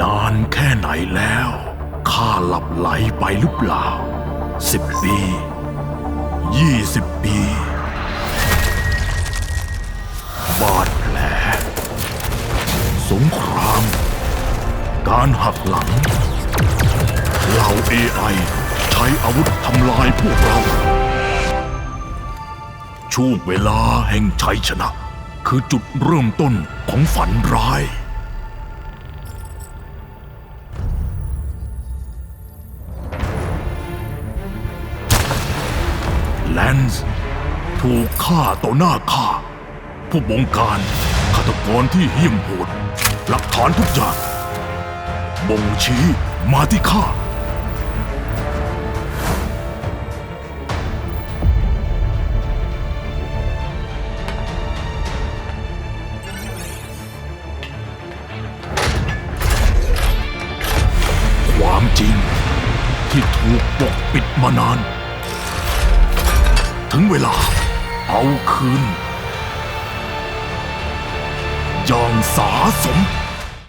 นานแค่ไหนแล้วข้าหลับไหลไปหรือเปล่าสิบปียี่สิบปี บาดแผล สงคราม การหักหลัง เหล่าเอไอใช้อาวุธทำลายพวกเรา ช่วงเวลาแห่งชัยชนะ คือจุดเริ่มต้นของฝันร้าย แลนซ์ถูกฆ่าต่อหน้าข้า ผู้บงการฆาตกรที่เหี้ยมโหด หลักฐานทุกอย่างบ่งชี้มาที่ข้า ความจริง ที่ถูกปกปิดมานาน ถึงเวลาเอาคืนอย่างสาสม